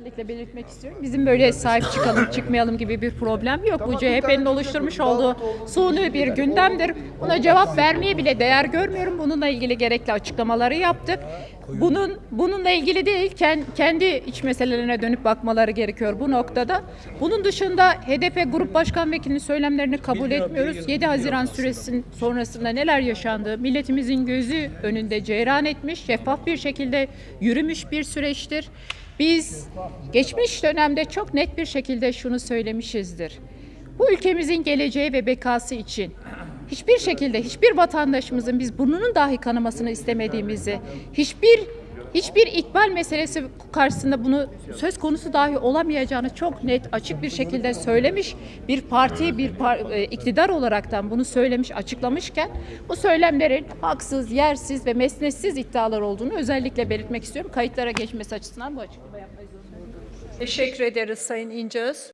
Özellikle belirtmek istiyorum. Bizim böyle sahip çıkalım çıkmayalım gibi bir problem yok. Bu CHP'nin oluşturmuş olduğu suni bir gündemdir. Buna cevap vermeye bile değer görmüyorum. Bununla ilgili gerekli açıklamaları yaptık. Bunun bununla ilgili değil ken- kendi iç meselelerine dönüp bakmaları gerekiyor bu noktada. Bunun dışında HDP Grup Başkan Vekilinin söylemlerini kabul etmiyoruz. 7 Haziran süresinin sonrasında neler yaşandığı milletimizin gözü önünde cereyan etmiş, şeffaf bir şekilde yürümüş bir süreçtir. Biz geçmiş dönemde çok net bir şekilde şunu söylemişizdir. Bu ülkemizin geleceği ve bekası için hiçbir şekilde hiçbir vatandaşımızın biz burnunun dahi kanamasını istemediğimizi, hiçbir hiçbir ikbal meselesi karşısında bunu söz konusu dahi olamayacağını çok net açık bir şekilde söylemiş bir parti bir par- e, iktidar olaraktan bunu söylemiş açıklamışken bu söylemlerin haksız, yersiz ve mesnetsiz iddialar olduğunu özellikle belirtmek istiyorum. Kayıtlara geçmesi açısından bu açıklama yapmayı. Teşekkür ederiz Sayın İnceöz.